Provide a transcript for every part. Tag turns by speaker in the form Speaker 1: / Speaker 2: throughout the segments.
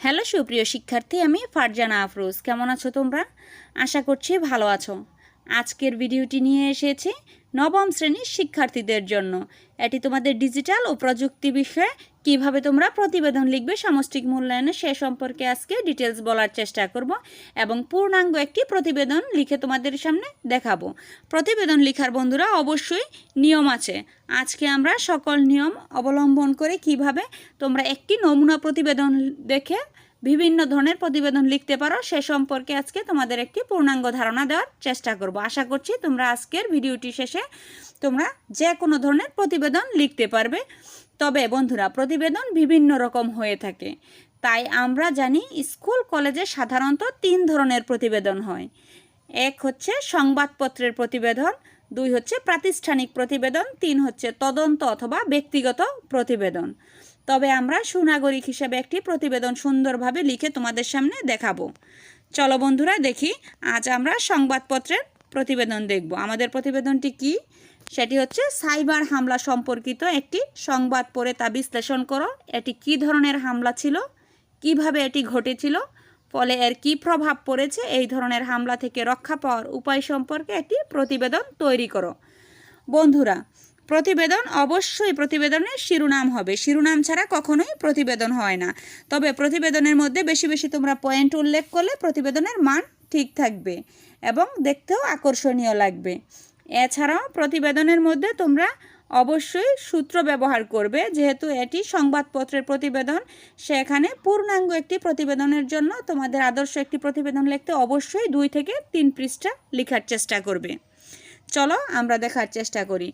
Speaker 1: Hello, সুপ্রিয় শিক্ষার্থী, আমি ফারজানা আফরোজ। কেমন আছো তোমরা? আশা করছি ভালো আছো। আজকের ভিডিওটি নিয়ে এসেছি নবম শ্রেণির শিক্ষার্থীদের জন্য। এটি তোমাদের ডিজিটাল ও প্রযুক্তি বিষয়ে কীভাবে তোমরা প্রতিবেদন লিখবে সামষ্টিক মূল্যায়নে সে সম্পর্কে আজকে ডিটেলস বলার চেষ্টা করব এবং পূর্ণাঙ্গ একটি প্রতিবেদন লিখে তোমাদের সামনে দেখাবো। প্রতিবেদন লিখার বন্ধুরা অবশ্যই নিয়ম আছে। আজকে আমরা সকল নিয়ম অবলম্বন করে কীভাবে তোমরা একটি নমুনা প্রতিবেদন দেখে বিভিন্ন ধরনের প্রতিবেদন লিখতে পারো। সে সম্পর্কে আজকে তোমাদের একটি পূর্ণাঙ্গ ধারণা দেওয়ার চেষ্টা করব। আশা করছি তোমরা আজকের ভিডিওটি শেষে তোমরা যে কোনো ধরনের প্রতিবেদন লিখতে পারবে। তবে বন্ধুরা, প্রতিবেদন বিভিন্ন রকম হয়ে থাকে। তাই আমরা জানি স্কুল, কলেজে সাধারণত তিন ধরনের প্রতিবেদন হয়। এক হচ্ছে সংবাদপত্রের প্রতিবেদন, দুই হচ্ছে প্রাতিষ্ঠানিক প্রতিবেদন, তিন হচ্ছে তদন্ত অথবা ব্যক্তিগত প্রতিবেদন। তবে আমরা সুনাগরিক হিসেবে একটি প্রতিবেদন সুন্দরভাবে লিখে তোমাদের সামনে দেখাবো। চলো বন্ধুরা দেখি, আজ আমরা সংবাদপত্রের প্রতিবেদন দেখব। আমাদের প্রতিবেদনটি কি? সেটি হচ্ছে, সাইবার হামলা সম্পর্কিত একটি সংবাদ পড়ে তা বিশ্লেষণ করো। এটি কি ধরনের হামলা ছিল? কীভাবে এটি ঘটেছিল? ফলে এর কি প্রভাব পড়েছে? এই ধরনের হামলা থেকে রক্ষা পাওয়ার উপায় সম্পর্কে একটি প্রতিবেদন তৈরি করো। বন্ধুরা প্রতিবেদন অবশ্যই প্রতিবেদনের শিরোনাম হবে। শিরোনাম ছাড়া কখনোই প্রতিবেদন হয় না। তবে প্রতিবেদনের মধ্যে বেশি বেশি তোমরা পয়েন্ট উল্লেখ করলে প্রতিবেদনের মান ঠিক থাকবে এবং দেখতেও আকর্ষণীয় লাগবে। এছাড়াও প্রতিবেদনের মধ্যে তোমরা অবশ্যই সূত্র ব্যবহার করবে, যেহেতু এটি সংবাদপত্রের প্রতিবেদন, সেখানে পূর্ণাঙ্গ একটি প্রতিবেদনের জন্য তোমাদের আদর্শ একটি প্রতিবেদন লিখতে অবশ্যই দুই থেকে তিন পৃষ্ঠা লেখার চেষ্টা করবে। চলো আমরা দেখার চেষ্টা করি।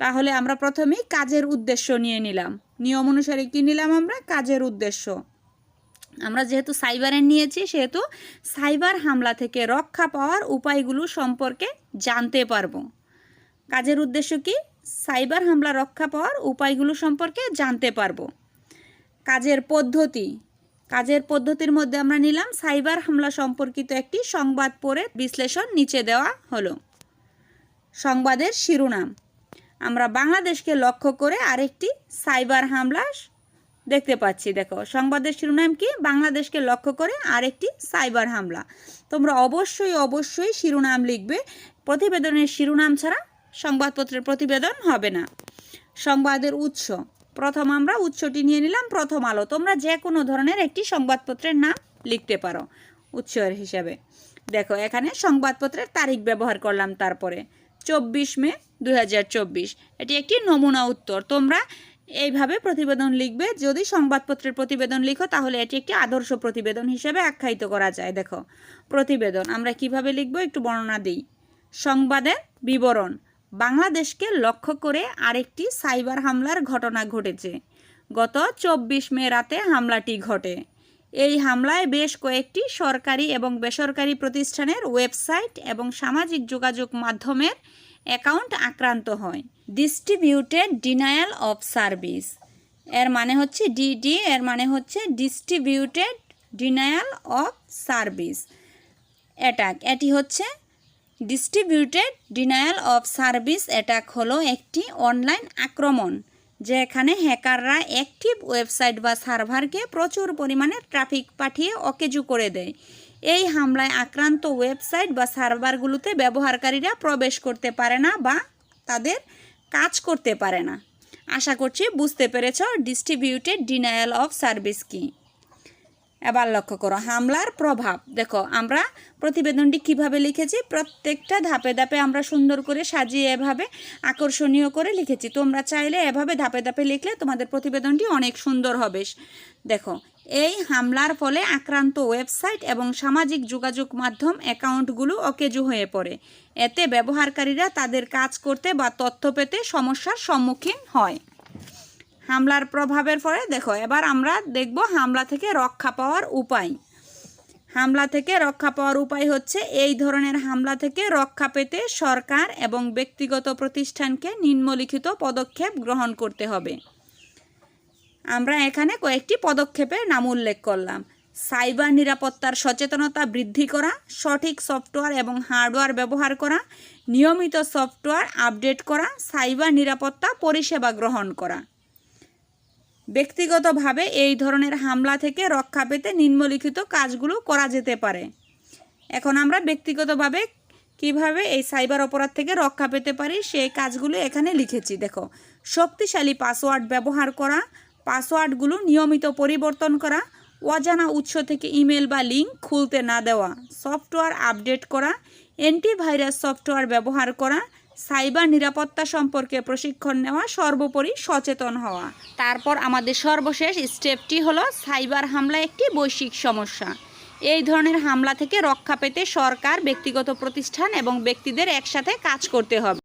Speaker 1: তাহলে আমরা প্রথমেই কাজের উদ্দেশ্য নিয়ে নিলাম। নিয়ম অনুসারে কী নিলাম আমরা? কাজের উদ্দেশ্য। আমরা যেহেতু সাইবারের নিয়েছি, সেহেতু সাইবার হামলা থেকে রক্ষা পাওয়ার উপায়গুলো সম্পর্কে জানতে পারব। কাজের উদ্দেশ্য কি? সাইবার হামলা রক্ষা পাওয়ার উপায়গুলো সম্পর্কে জানতে পারব। কাজের পদ্ধতি। কাজের পদ্ধতির মধ্যে আমরা নিলাম, সাইবার হামলা সম্পর্কিত একটি সংবাদ পড়ে বিশ্লেষণ নিচে দেওয়া হলো। সংবাদের শিরোনাম। আমরা বাংলাদেশকে লক্ষ্য করে আরেকটি সাইবার হামলা দেখতে পাচ্ছি। দেখো, সংবাদের শিরোনাম কি? বাংলাদেশকে লক্ষ্য করে আরেকটি সাইবার হামলা। তোমরা অবশ্যই অবশ্যই শিরোনাম লিখবে। প্রতিবেদনের শিরোনাম ছাড়া সংবাদপত্রের প্রতিবেদন হবে না। সংবাদের উৎস। প্রথম আমরা উৎসটি নিয়ে নিলাম, প্রথম আলো। তোমরা যে কোনো ধরনের একটি সংবাদপত্রের নাম লিখতে পারো উৎসের হিসাবে। দেখো, এখানে সংবাদপত্রের তারিখ ব্যবহার করলাম তারপরে। চব্বিশ মে দু হাজার চব্বিশ। এটি একটি নমুনা উত্তর। তোমরা এইভাবে প্রতিবেদন লিখবে। যদি সংবাদপত্রের প্রতিবেদন লিখো, তাহলে এটি একটি আদর্শ প্রতিবেদন হিসেবে আখ্যায়িত করা যায়। দেখো, প্রতিবেদন। আমরা কীভাবে লিখব একটু বর্ণনা দিই। সংবাদের বিবরণ। বাংলাদেশকে লক্ষ্য করে আরেকটি সাইবার হামলার ঘটনা ঘটেছে। গত চব্বিশ মে রাতে হামলাটি ঘটে। এই হামলায় বেশ কয়েকটি সরকারি এবং বেসরকারি প্রতিষ্ঠানের ওয়েবসাইট এবং সামাজিক যোগাযোগ মাধ্যমের অ্যাকাউন্ট আক্রান্ত হয়। ডিস্ট্রিবিউটেড ডিনায়াল অফ সার্ভিস এর মানে হচ্ছে ডিডি এর মানে হচ্ছে distributed denial of service attack এটি হচ্ছে distributed denial of service attack হলো একটি অনলাইন আক্রমণ। যেখানে হ্যাকাররা অ্যাক্টিভ ওয়েবসাইট বা সার্ভারকে প্রচুর পরিমাণে ট্রাফিক পাঠিয়ে অকেজু করে দেয়। এই হামলায় আক্রান্ত ওয়েবসাইট বা সার্ভারগুলোতে ব্যবহারকারীরা প্রবেশ করতে পারে না বা তাদের কাজ করতে পারে না। আশা করছি বুঝতে পেরেছ ডিস্ট্রিবিউটেড ডিনায়াল অফ সার্ভিস কী? এবার লক্ষ্য করো, হামলার প্রভাব। দেখো, আমরা প্রতিবেদনটি কীভাবে লিখেছি? প্রত্যেকটা ধাপে ধাপে আমরা সুন্দর করে সাজিয়ে এভাবে আকর্ষণীয় করে লিখেছি। তোমরা চাইলে এভাবে ধাপে ধাপে লিখলে তোমাদের প্রতিবেদনটি অনেক সুন্দর হবে। দেখো, এই হামলার ফলে আক্রান্ত ওয়েবসাইট এবং সামাজিক যোগাযোগ মাধ্যম অ্যাকাউন্টগুলো অকেজু হয়ে পড়ে। এতে ব্যবহারকারীরা তাদের কাজ করতে বা তথ্য পেতে সমস্যার সম্মুখীন হয়। হামলার প্রভাবের ফলে দেখো, এবার আমরা দেখব হামলা থেকে রক্ষা পাওয়ার উপায়। হামলা থেকে রক্ষা পাওয়ার উপায় হচ্ছে এই ধরনের হামলা থেকে রক্ষা পেতে সরকার এবং ব্যক্তিগত প্রতিষ্ঠানকে নিম্নলিখিত পদক্ষেপ গ্রহণ করতে হবে। আমরা এখানে কয়েকটি পদক্ষেপের নাম উল্লেখ করলাম। সাইবার নিরাপত্তার সচেতনতা বৃদ্ধি করা, সঠিক সফটওয়্যার এবং হার্ডওয়্যার ব্যবহার করা, নিয়মিত সফটওয়্যার আপডেট করা, সাইবার নিরাপত্তা পরিষেবা গ্রহণ করা। ব্যক্তিগতভাবে এই ধরনের হামলা থেকে রক্ষা পেতে নিম্নলিখিত কাজগুলো করা যেতে পারে। এখন আমরা ব্যক্তিগতভাবে কীভাবে এই সাইবার অপরাধ থেকে রক্ষা পেতে পারি, সেই কাজগুলো এখানে লিখেছি। দেখো, শক্তিশালী পাসওয়ার্ড ব্যবহার করা, পাসওয়ার্ডগুলো নিয়মিত পরিবর্তন করা, অজানা উৎস থেকে ইমেল বা লিঙ্ক খুলতে না দেওয়া, সফটওয়্যার আপডেট করা, অ্যান্টিভাইরাস সফটওয়্যার ব্যবহার করা সাইবার নিরাপত্তা সম্পর্কে প্রশিক্ষণ নেওয়া সর্বোপরি সচেতন হওয়া। তারপর আমাদের সর্বশেষ স্টেপটি হলো সাইবার হামলা একটি বৈশ্বিক সমস্যা। এই ধরনের হামলা থেকে রক্ষা পেতে সরকার, ব্যক্তিগত প্রতিষ্ঠান এবং ব্যক্তিদের একসাথে কাজ করতে হবে।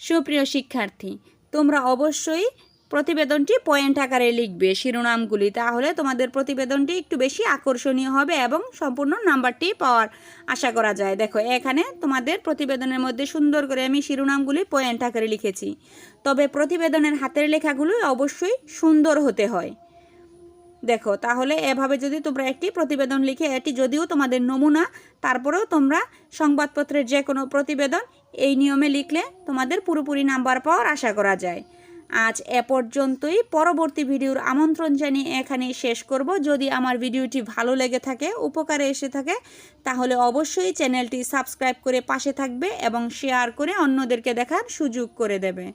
Speaker 1: সুপ্রিয় শিক্ষার্থী, তোমরা অবশ্যই প্রতিবেদনটি পয়েন্ট আকারে লিখবে শিরোনামগুলি, তাহলে তোমাদের প্রতিবেদনটি একটু বেশি আকর্ষণীয় হবে এবং সম্পূর্ণ নাম্বারটি পাওয়ার আশা করা যায়। দেখো, এখানে তোমাদের প্রতিবেদনের মধ্যে সুন্দর করে আমি শিরোনামগুলি পয়েন্ট আকারে লিখেছি। তবে প্রতিবেদনের হাতের লেখাগুলো অবশ্যই সুন্দর হতে হয়। দেখো, তাহলে এভাবে যদি তোমরা একটি প্রতিবেদন লিখে, এটি যদিও তোমাদের নমুনা, তারপরেও তোমরা সংবাদপত্রের যে কোনো প্রতিবেদন, এই নিয়মে লিখলে তোমাদের পুরোপুরি নাম্বার পাওয়ার আশা করা যায়। আজ এ পর্যন্তই। পরবর্তী ভিডিওর আমন্ত্রণ জানিয়ে এখানেই শেষ করব। যদি আমার ভিডিওটি ভালো লেগে থাকে, উপকারে এসে থাকে, তাহলে অবশ্যই চ্যানেলটি সাবস্ক্রাইব করে পাশে থাকবে এবং শেয়ার করে অন্যদেরকে দেখার সুযোগ করে দেবে।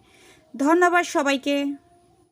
Speaker 1: ধন্যবাদ সবাইকে।